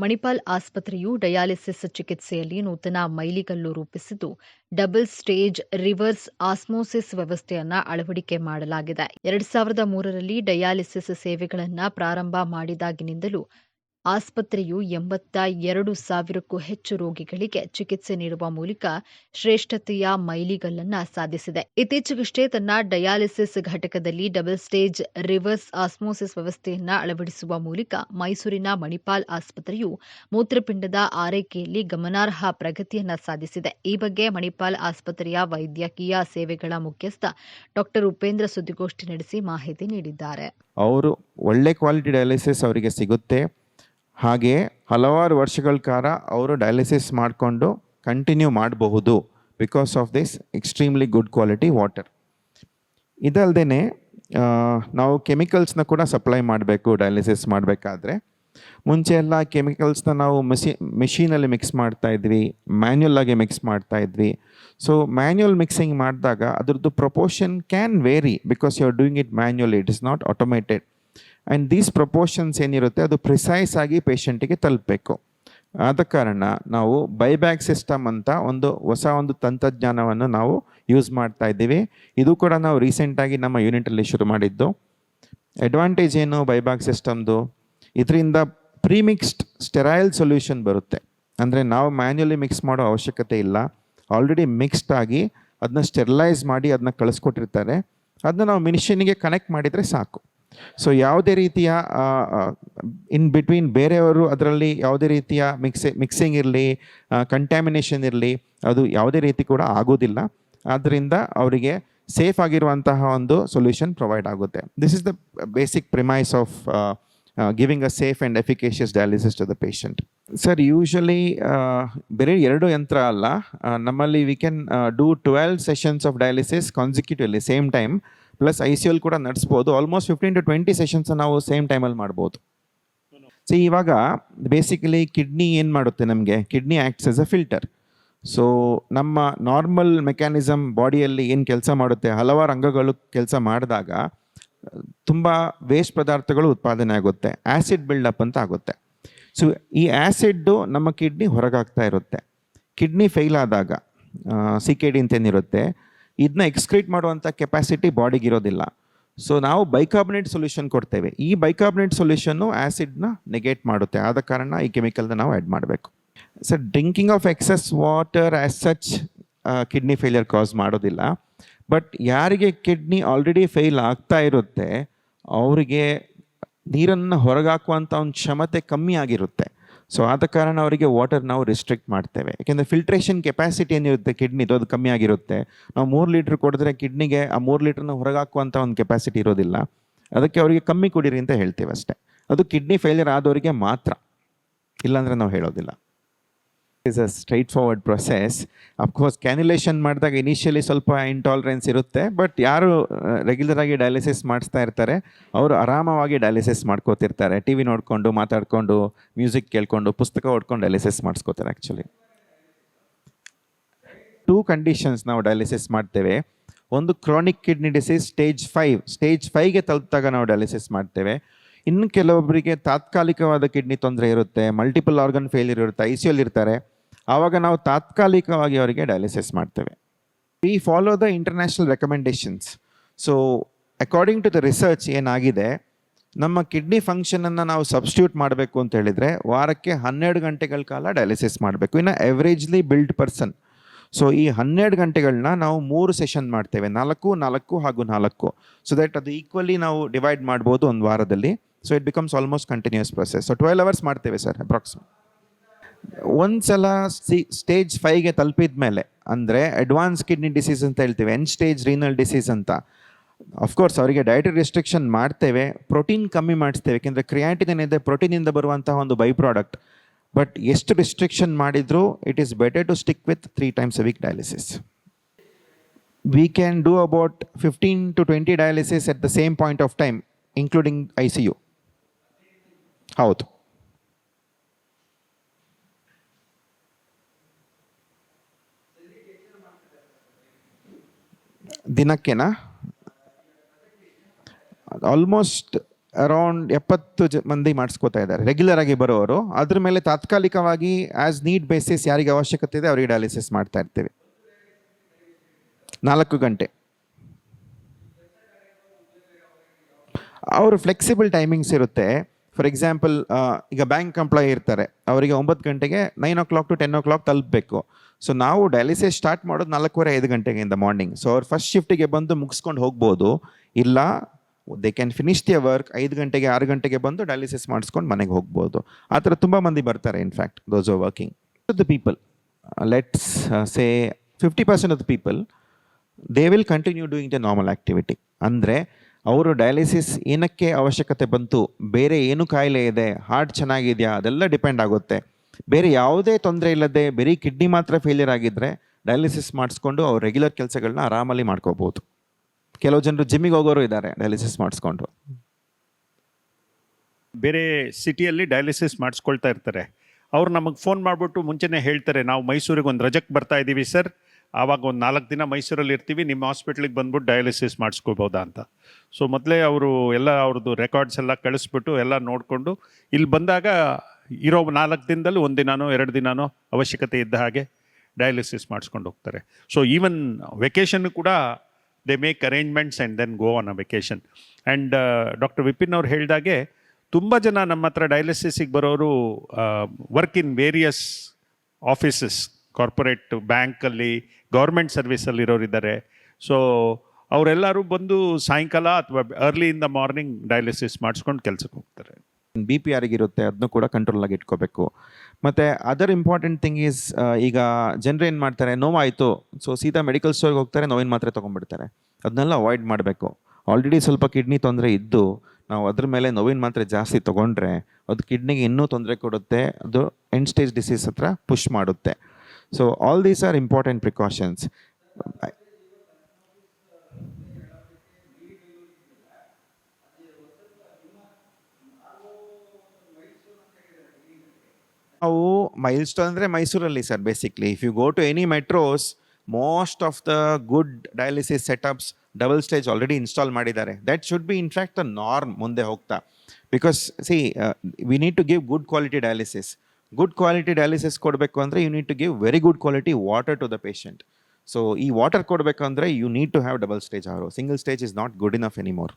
Manipal ಆಸ್ಪತ್ರೆಯು dialysis ಚಿಕಿತ್ಸೆಯಲ್ಲಿ ನೂತನ ಮೈಲಿಗಲ್ಲು ರೂಪಿಸಿದ್ದು, ಡಬಲ್ ಸ್ಟೇಜ್ ರಿವರ್ಸ್ ಆಸ್ಮೋಸಿಸ್ ವ್ಯವಸ್ಥೆಯನ್ನ ಅಳವಡಿಕೆ ಮಾಡಲಾಗಿದೆ. ಎರಡ್ ಸಾವಿರದ ಮೂರರಲ್ಲಿ ಡಯಾಲಿಸಿಸ್ ಸೇವೆಗಳನ್ನು ಪ್ರಾರಂಭ ಮಾಡಿದಾಗಿನಿಂದಲೂ ಆಸ್ಪತ್ರೆಯು ಎಂಬತ್ತ ಎರಡು ಸಾವಿರಕ್ಕೂ ಹೆಚ್ಚು ರೋಗಿಗಳಿಗೆ ಚಿಕಿತ್ಸೆ ನೀಡುವ ಮೂಲಕ ಶ್ರೇಷ್ಠತೆಯ ಮೈಲಿಗಲ್ಲನ್ನು ಸಾಧಿಸಿದೆ. ಇತ್ತೀಚೆಗಷ್ಟೇ ತನ್ನ ಡಯಾಲಿಸಿಸ್ ಘಟಕದಲ್ಲಿ ಡಬಲ್ ಸ್ಟೇಜ್ ರಿವರ್ಸ್ ಆಸ್ಮೋಸಿಸ್ ವ್ಯವಸ್ಥೆಯನ್ನು ಅಳವಡಿಸುವ ಮೂಲಕ ಮೈಸೂರಿನ ಮಣಿಪಾಲ್ ಆಸ್ಪತ್ರೆಯು ಮೂತ್ರಪಿಂಡದ ಆರೈಕೆಯಲ್ಲಿ ಗಮನಾರ್ಹ ಪ್ರಗತಿಯನ್ನು ಸಾಧಿಸಿದೆ. ಈ ಬಗ್ಗೆ ಮಣಿಪಾಲ್ ಆಸ್ಪತ್ರೆಯ ವೈದ್ಯಕೀಯ ಸೇವೆಗಳ ಮುಖ್ಯಸ್ಥ ಡಾಕ್ಟರ್ ಉಪೇಂದ್ರ ಸುದ್ದಿಗೋಷ್ಠಿ ನಡೆಸಿ ಮಾಹಿತಿ ನೀಡಿದ್ದಾರೆ. ಅವರು ಒಳ್ಳೆ ಕ್ವಾಲಿಟಿ ಡಯಾಲಿಸಿಸ್ ಅವರಿಗೆ ಸಿಗುತ್ತೆ. ಹಾಗೆ ಹಲವಾರು ವರ್ಷಗಳ ಕಾಲ ಅವರು ಡಯಾಲಿಸಿಸ್ ಮಾಡಿಕೊಂಡು ಕಂಟಿನ್ಯೂ ಮಾಡಬಹುದು because of this extremely good quality water ಇದಲ್ಲದೆ ನಾವು ಕೆಮಿಕಲ್ಸ್ನ ಕೂಡ ಸಪ್ಲೈ ಮಾಡಬೇಕು ಡಯಾಲಿಸಿಸ್ ಮಾಡಬೇಕಾದ್ರೆ. ಮುಂಚೆ ಎಲ್ಲ ಕೆಮಿಕಲ್ಸ್ನ ನಾವು ಮಿಸಿ ಮಿಷಿನಲ್ಲಿ ಮಿಕ್ಸ್ ಮಾಡ್ತಾ ಇದ್ವಿ ಮ್ಯಾನ್ಯುಯಲ್ ಆಗಿ ಮಿಕ್ಸ್ ಮಾಡ್ತಾ ಇದ್ವಿ. ಸೊ ಮ್ಯಾನ್ಯುಯಲ್ ಮಿಕ್ಸಿಂಗ್ ಮಾಡಿದಾಗ ಅದರದ್ದು proportion can vary because you are doing it manual it is not automated and these proportions ಏನಿರುತ್ತೆ? ಅದು ಪ್ರಿಸೈಸ್ ಆಗಿ ಪೇಷಂಟಿಗೆ ತಲುಪಬೇಕು. ಆದ ಕಾರಣ ನಾವು ಬೈಬ್ಯಾಕ್ ಸಿಸ್ಟಮ್ ಅಂತ ಒಂದು ಹೊಸ ಒಂದು ತಂತ್ರಜ್ಞಾನವನ್ನು ನಾವು ಯೂಸ್ ಮಾಡ್ತಾ ಇದ್ದೀವಿ. ಇದು ಕೂಡ ನಾವು ರೀಸೆಂಟಾಗಿ ನಮ್ಮ ಯೂನಿಟಲ್ಲಿ ಶುರು ಮಾಡಿದ್ದು. ಅಡ್ವಾಂಟೇಜ್ ಏನು ಬೈಬ್ಯಾಕ್ ಸಿಸ್ಟಮ್ದು? ಇದರಿಂದ ಪ್ರೀಮಿಕ್ಸ್ಡ್ ಸ್ಟೆರೈಲ್ ಸೊಲ್ಯೂಷನ್ ಬರುತ್ತೆ. ಅಂದರೆ ನಾವು ಮ್ಯಾನ್ಯಲಿ ಮಿಕ್ಸ್ ಮಾಡೋ ಅವಶ್ಯಕತೆ ಇಲ್ಲ. ಆಲ್ರೆಡಿ ಮಿಕ್ಸ್ಡ್ ಆಗಿ ಅದನ್ನ ಸ್ಟೆರಿಲೈಸ್ ಮಾಡಿ ಅದನ್ನ ಕಳಿಸ್ಕೊಟ್ಟಿರ್ತಾರೆ. ಅದನ್ನ ನಾವು ಮಿಷಿನಿಗೆ ಕನೆಕ್ಟ್ ಮಾಡಿದರೆ ಸಾಕು. ಸೊ ಯಾವುದೇ ರೀತಿಯ ಇನ್ ಬಿಟ್ವೀನ್ ಬೇರೆಯವರು ಅದರಲ್ಲಿ ಯಾವುದೇ ರೀತಿಯ ಮಿಕ್ಸಿ ಮಿಕ್ಸಿಂಗ್ ಇರಲಿ ಕಂಟ್ಯಾಮಿನೇಷನ್ ಇರಲಿ, ಅದು ಯಾವುದೇ ರೀತಿ ಕೂಡ ಆಗೋದಿಲ್ಲ ಆದ್ದರಿಂದ ಅವರಿಗೆ ಸೇಫ್ ಆಗಿರುವಂತಹ ಒಂದು ಸೊಲ್ಯೂಷನ್ ಪ್ರೊವೈಡ್ ಆಗುತ್ತೆ. This is the basic premise of giving a safe and efficacious dialysis to the patient sir usually ಬೇರೆ ಎರಡು ಯಂತ್ರ ಅಲ್ಲ. ನಮ್ಮಲ್ಲಿ we can do twelve sessions of dialysis consecutively same time plus I C L ಕೂಡ ನಡೆಸ್ಬೋದು. Almost fifteen to twenty sessions ನಾವು same ಟೈಮಲ್ಲಿ ಮಾಡ್ಬೋದು. So ಇವಾಗ ಬೇಸಿಕಲಿ ಕಿಡ್ನಿ ಏನು ಮಾಡುತ್ತೆ ನಮಗೆ? Kidney acts as a filter so ನಮ್ಮ ನಾರ್ಮಲ್ ಮೆಕ್ಯಾನಿಸಮ್ ಬಾಡಿಯಲ್ಲಿ ಏನು ಕೆಲಸ ಮಾಡುತ್ತೆ? ಹಲವಾರು ಅಂಗಗಳು ಕೆಲಸ ಮಾಡಿದಾಗ, ತುಂಬ ವೇಸ್ಟ್ ಪದಾರ್ಥಗಳು ಉತ್ಪಾದನೆ ಆಗುತ್ತೆ. ಆ್ಯಸಿಡ್ ಬಿಲ್ಡಪ್ ಅಂತ ಆಗುತ್ತೆ. ಸೊ ಈ ಆ್ಯಸಿಡ್ಡು ನಮ್ಮ ಕಿಡ್ನಿ ಹೊರಗಾಗ್ತಾ ಇರುತ್ತೆ. ಕಿಡ್ನಿ ಫೇಲ್ ಆದಾಗ ಸಿ ಕೆ ಡಿ ಅಂತೇನಿರುತ್ತೆ ಇದನ್ನ ಎಕ್ಸ್ಕ್ರೀಟ್ ಮಾಡುವಂಥ ಕೆಪಾಸಿಟಿ ಬಾಡಿಗೆ ಇರೋದಿಲ್ಲ. ಸೊ ನಾವು ಬೈಕಾರ್ಬನೇಟ್ ಸೊಲ್ಯೂಷನ್ ಕೊಡ್ತೇವೆ. ಈ ಬೈಕಾರ್ಬನೇಟ್ ಸೊಲ್ಯೂಷನ್ನು ಆ್ಯಸಿಡ್ನ ನೆಗೆಟ್ ಮಾಡುತ್ತೆ. ಆದ ಕಾರಣ ಈ ಕೆಮಿಕಲ್ನ ನಾವು ಆ್ಯಡ್ ಮಾಡಬೇಕು. Sir drinking of excess water as such kidney failure cause ಮಾಡೋದಿಲ್ಲ. ಬಟ್ ಯಾರಿಗೆ ಕಿಡ್ನಿ ಆಲ್ರೆಡಿ ಫೇಲ್ ಆಗ್ತಾ ಇರುತ್ತೆ, ಅವರಿಗೆ ನೀರನ್ನು ಹೊರಗಾಕುವಂಥ ಒಂದು ಕ್ಷಮತೆ ಕಮ್ಮಿ ಆಗಿರುತ್ತೆ. ಸೊ ಆದ ಕಾರಣ ಅವರಿಗೆ ವಾಟರ್ ನಾವು ರಿಸ್ಟ್ರಿಕ್ಟ್ ಮಾಡ್ತೇವೆ. ಯಾಕೆಂದರೆ ಫಿಲ್ಟ್ರೇಷನ್ ಕೆಪಾಸಿಟಿ ಏನಿರುತ್ತೆ ಕಿಡ್ನಿದು ಅದು ಕಮ್ಮಿ ಆಗಿರುತ್ತೆ. ನಾವು ಮೂರು ಲೀಟ್ರ್ ಕೊಡಿದ್ರೆ ಕಿಡ್ನಿಗೆ ಆ ಮೂರು ಲೀಟ್ರನ್ನ ಹೊರಗಾಕುವಂಥ ಒಂದು ಕೆಪಾಸಿಟಿ ಇರೋದಿಲ್ಲ. ಅದಕ್ಕೆ ಅವರಿಗೆ ಕಮ್ಮಿ ಕುಡೀರಿ ಅಂತ ಹೇಳ್ತೇವೆ ಅಷ್ಟೇ. ಅದು ಕಿಡ್ನಿ ಫೇಲಿಯರ್ ಆದವರಿಗೆ ಮಾತ್ರ. ಇಲ್ಲಾಂದರೆ ನಾವು ಹೇಳೋದಿಲ್ಲ. Is a straightforward process of course cannulation ಮಾಡಿದಾಗ ಇನಿಷಿಯಲಿ ಸ್ವಲ್ಪ ಇಂಟಾಲರೆನ್ಸ್ ಇರುತ್ತೆ ಬಟ್ ಯಾರು ರೆಗ್ಯುಲರ್ ಆಗಿ ಡಯಾಲಿಸಿಸ್ ಮಾಡಿಸ್ತಾ ಇರ್ತಾರೆ, ಅವರು ಆರಾಮವಾಗಿ ಡಯಾಲಿಸಿಸ್ ಮಾಡ್ಕೋತಿರ್ತಾರೆ. ಟಿ ವಿ ನೋಡಿಕೊಂಡು, ಮಾತಾಡಿಕೊಂಡು ಮ್ಯೂಸಿಕ್ ಕೇಳ್ಕೊಂಡು, ಪುಸ್ತಕ ಓಡ್ಕೊಂಡು ಡಯಾಲಿಸಿಸ್ ಮಾಡಿಸ್ಕೋತಾರೆ ಆ್ಯಕ್ಚುಲಿ ಟೂ ಕಂಡೀಷನ್ಸ್ ನಾವು ಡಯಾಲಿಸಿಸ್ ಮಾಡ್ತೇವೆ. ಒಂದು chronic kidney disease stage five stage ಫೈವ್ಗೆ ತಲುಪಿದಾಗ ನಾವು ಡಯಾಲಿಸಿಸ್ ಮಾಡ್ತೇವೆ. ಇನ್ನು ಕೆಲವೊಬ್ಬರಿಗೆ ತಾತ್ಕಾಲಿಕವಾದ ಕಿಡ್ನಿ ತೊಂದರೆ ಇರುತ್ತೆ ಮಲ್ಟಿಪಲ್ ಆರ್ಗನ್ ಫೇಲ್ಯೂರ್ ಇರುತ್ತೆ ಐ ಸಿ ಇರ್ತಾರೆ. ಆವಾಗ ನಾವು ತಾತ್ಕಾಲಿಕವಾಗಿ ಅವರಿಗೆ ಡಯಾಲಿಸಿಸ್ ಮಾಡ್ತೇವೆ. We follow the international recommendations so according to the research ಏನಾಗಿದೆ, ನಮ್ಮ ಕಿಡ್ನಿ ಫಂಕ್ಷನನ್ನು ನಾವು ಸಬ್ಸ್ಟ್ಯೂಟ್ ಮಾಡಬೇಕು ಅಂತ ಹೇಳಿದರೆ, ವಾರಕ್ಕೆ ಹನ್ನೆರಡು ಗಂಟೆಗಳ ಕಾಲ ಡಯಾಲಿಸಿಸ್ ಮಾಡಬೇಕು. ಇನ್ನು ಎವ್ರೇಜ್ಲಿ ಬಿಲ್ಡ್ ಪರ್ಸನ್ ಸೊ ಈ ಹನ್ನೆರಡು ಗಂಟೆಗಳನ್ನ ನಾವು ಮೂರು ಸೆಷನ್ ಮಾಡ್ತೇವೆ. ನಾಲ್ಕು ನಾಲ್ಕು ಹಾಗೂ ನಾಲ್ಕು. ಸೊ ದಟ್ ಅದು ಈಕ್ವಲಿ ನಾವು ಡಿವೈಡ್ ಮಾಡ್ಬೋದು ಒಂದು ವಾರದಲ್ಲಿ. So it becomes almost continuous process so twelve hours ಮಾಡ್ತೇವೆ ಸರ್ ಅಪ್ರಾಕ್ಸಿಮೇಟ್ ಒಂದ್ಸಲ ಸಿ ಸ್ಟೇಜ್ ಫೈವ್ಗೆ ತಲುಪಿದ ಮೇಲೆ ಅಂದರೆ ಅಡ್ವಾನ್ಸ್ ಕಿಡ್ನಿ ಡಿಸೀಸ್ ಅಂತ ಹೇಳ್ತೀವಿ ಎನ್ ಸ್ಟೇಜ್ ರೀನಲ್ ಡಿಸೀಸ್ ಅಂತ. ಅಫ್ಕೋರ್ಸ್ ಅವರಿಗೆ ಡಯಟರಿ ರೆಸ್ಟ್ರಿಕ್ಷನ್ ಮಾಡ್ತೇವೆ ಪ್ರೋಟೀನ್ ಕಮ್ಮಿ ಮಾಡಿಸ್ತೇವೆ, ಯಾಕೆಂದರೆ ಕ್ರಿಯಾಟಿನ್ ಏನಿದೆ ಪ್ರೋಟೀನಿಂದ ಬರುವಂತಹ ಒಂದು ಬೈ ಪ್ರಾಡಕ್ಟ್ ಬಟ್ ಎಷ್ಟು ರಿಸ್ಟ್ರಿಕ್ಷನ್ ಮಾಡಿದರೂ it is better to stick with three times a week dialysis we can do about fifteen to twenty dialysis at the same point of time including I C U ಹೌದು. ದಿನಕ್ಕೆನಾ? Almost around ಎಪ್ಪತ್ತು ಜ ಮಂದಿ ಮಾಡಿಸ್ಕೋತಾ ಇದ್ದಾರೆ regular ಆಗಿ ಬರೋರು. ಅದ್ರ ಮೇಲೆ ತಾತ್ಕಾಲಿಕವಾಗಿ ಆಸ್ ನೀಡ್ ಬೇಸಿಸ್ ಯಾರಿಗೆ ಅವಶ್ಯಕತೆ ಇದೆ ಅವರಿಗೆ ಡಯಾಲಿಸಿಸ್ ಮಾಡ್ತಾ ಇರ್ತೀವಿ. ನಾಲ್ಕು ಗಂಟೆ. ಅವರು ಫ್ಲೆಕ್ಸಿಬಲ್ ಟೈಮಿಂಗ್ಸ್ ಇರುತ್ತೆ. ಫಾರ್ ಎಕ್ಸಾಂಪಲ್ ಈಗ ಬ್ಯಾಂಕ್ ಎಂಪ್ಲಾಯ್ ಇರ್ತಾರೆ. ಅವರಿಗೆ ಒಂಬತ್ತು ಗಂಟೆಗೆ nine o'clock to ten o'clock ತಲುಪಬೇಕು. ಸೊ ನಾವು ಡಯಾಲಿಸಿಸ್ ಸ್ಟಾರ್ಟ್ ಮಾಡೋದು ನಾಲ್ಕೂವರೆ, ಐದು ಗಂಟೆಗೆ ಇಂದ ಮಾರ್ನಿಂಗ್ ಸೊ ಅವ್ರು ಫಸ್ಟ್ ಶಿಫ್ಟಿಗೆ ಬಂದು ಮುಗಿಸ್ಕೊಂಡು ಹೋಗ್ಬೋದು. ಇಲ್ಲ they can finish their work ಐದು ಗಂಟೆಗೆ, ಆರು ಗಂಟೆಗೆ ಬಂದು ಡಯಾಲಿಸಿಸ್ ಮಾಡಿಸ್ಕೊಂಡು ಮನೆಗೆ ಹೋಗ್ಬೋದು. ಆ ಥರ ತುಂಬ ಮಂದಿ ಬರ್ತಾರೆ in fact those are working the people let's say fifty percent of the people they will continue doing the normal activity ಅಂದರೆ ಅವರು ಡಯಾಲಿಸಿಸ್ ಏನಕ್ಕೆ ಅವಶ್ಯಕತೆ ಬಂತು? ಬೇರೆ ಏನು ಕಾಯಿಲೆ ಇದೆ? ಹಾರ್ಟ್ ಚೆನ್ನಾಗಿದೆಯಾ? ಅದೆಲ್ಲ ಡಿಪೆಂಡ್ ಆಗುತ್ತೆ. ಬೇರೆ ಯಾವುದೇ ತೊಂದರೆ ಇಲ್ಲದೆ, ಬರೀ ಕಿಡ್ನಿ ಮಾತ್ರ ಫೇಲಿಯರ್ ಆಗಿದ್ದರೆ ಡಯಾಲಿಸಿಸ್ ಮಾಡಿಸ್ಕೊಂಡು ಅವ್ರು ರೆಗ್ಯುಲರ್ ಕೆಲಸಗಳನ್ನ ಆರಾಮಲ್ಲಿ ಮಾಡ್ಕೋಬೋದು. ಕೆಲವು ಜನರು ಜಿಮ್ಮಿಗೆ ಹೋಗೋರು ಇದ್ದಾರೆ ಡಯಾಲಿಸಿಸ್ ಮಾಡಿಸ್ಕೊಂಡು. ಬೇರೆ ಸಿಟಿಯಲ್ಲಿ ಡಯಾಲಿಸಿಸ್ ಮಾಡಿಸ್ಕೊಳ್ತಾ ಇರ್ತಾರೆ. ಅವ್ರು ನಮಗೆ ಫೋನ್ ಮಾಡಿಬಿಟ್ಟು ಮುಂಚೆನೇ ಹೇಳ್ತಾರೆ, ನಾವು ಮೈಸೂರಿಗೆ ಒಂದು ರಜಕ್ಕೆ ಬರ್ತಾ ಇದ್ದೀವಿ ಸರ್. ಆವಾಗ ಒಂದು ನಾಲ್ಕು ದಿನ ಮೈಸೂರಲ್ಲಿ ಇರ್ತೀವಿ, ನಿಮ್ಮ ಹಾಸ್ಪಿಟ್ಲಿಗೆ ಬಂದ್ಬಿಟ್ಟು ಡಯಾಲಿಸಿಸ್ ಮಾಡಿಸ್ಕೋಬೋದಾ ಅಂತ. ಸೊ ಮೊದಲೇ ಅವರು ಎಲ್ಲ ಅವ್ರದ್ದು ರೆಕಾರ್ಡ್ಸ್ ಎಲ್ಲ ಕಳಿಸ್ಬಿಟ್ಟು ಎಲ್ಲ ನೋಡಿಕೊಂಡು, ಇಲ್ಲಿ ಬಂದಾಗ ಇರೋ ನಾಲ್ಕು ದಿನದಲ್ಲಿ ಒಂದು ದಿನಾನೋ, ಎರಡು ದಿನಾನೋ ಅವಶ್ಯಕತೆ ಇದ್ದ ಹಾಗೆ ಡಯಾಲಿಸಿಸ್ ಮಾಡಿಸ್ಕೊಂಡು ಹೋಗ್ತಾರೆ. ಸೊ ಈವನ್ ವೆಕೇಷನ್ ಕೂಡ they make arrangements and then go on a vacation and doctor Vipin ಅವ್ರು ಹೇಳಿದಾಗೆ ತುಂಬ ಜನ ನಮ್ಮ ಹತ್ರ ಡಯಾಲಿಸಿಸಿಗೆ ಬರೋರು work in various offices corporate ಬ್ಯಾಂಕಲ್ಲಿ, ಗೌರ್ಮೆಂಟ್ ಸರ್ವಿಸಲ್ಲಿ ಇರೋರಿದ್ದಾರೆ ಸೊ ಅವರೆಲ್ಲರೂ ಬಂದು ಸಾಯಂಕಾಲ ಅಥವಾ early in the morning dialysis ಮಾಡಿಸ್ಕೊಂಡು ಕೆಲಸಕ್ಕೆ ಹೋಗ್ತಾರೆ. ಬಿ ಪಿ ಆರಿಗಿರುತ್ತೆ ಅದನ್ನು ಕೂಡ ಕಂಟ್ರೋಲಾಗಿ ಇಟ್ಕೋಬೇಕು. ಮತ್ತು ಅದರ್ ಇಂಪಾರ್ಟೆಂಟ್ ಥಿಂಗ್ ಈಸ್ ಈಗ ಜನರು ಏನು ಮಾಡ್ತಾರೆ, ನೋವಾಯಿತು ಸೊ ಸೀದಾ ಮೆಡಿಕಲ್ ಸ್ಟೋರ್ಗೆ ಹೋಗ್ತಾರೆ, ನೋವಿನ ಮಾತ್ರೆ ತೊಗೊಂಡ್ಬಿಡ್ತಾರೆ. ಅದನ್ನೆಲ್ಲ ಅವಾಯ್ಡ್ ಮಾಡಬೇಕು. ಆಲ್ರೆಡಿ ಸ್ವಲ್ಪ ಕಿಡ್ನಿ ತೊಂದರೆ ಇದ್ದು, ನಾವು ಅದ್ರ ಮೇಲೆ ನೋವಿನ ಮಾತ್ರೆ ಜಾಸ್ತಿ ತೊಗೊಂಡ್ರೆ, ಅದು ಕಿಡ್ನಿಗೆ ಇನ್ನೂ ತೊಂದರೆ ಕೊಡುತ್ತೆ, ಅದು ಎಂಡ್ ಸ್ಟೇಜ್ ಡಿಸೀಸ್ ಹತ್ರ ಪುಷ್ ಮಾಡುತ್ತೆ. So all these are important precautions ನಾವು ಮೈಲ್ ಸ್ಟೋನ್ ಅಂದರೆ ಮೈಸೂರಲ್ಲಿ sir basically if you go to any metros most of the good dialysis setups double stage already install ಮಾಡಿದ್ದಾರೆ. That should be in fact the norm ಮುಂದೆ ಹೋಗ್ತಾ. Because see we need to give good quality dialysis good quality dialysis ಕೊಡಬೇಕು ಅಂದರೆ you need to give very good quality water to the patient so ಈ water ಕೊಡಬೇಕಂದ್ರೆ you need to have double stage ಅವರು single stage is not good enough anymore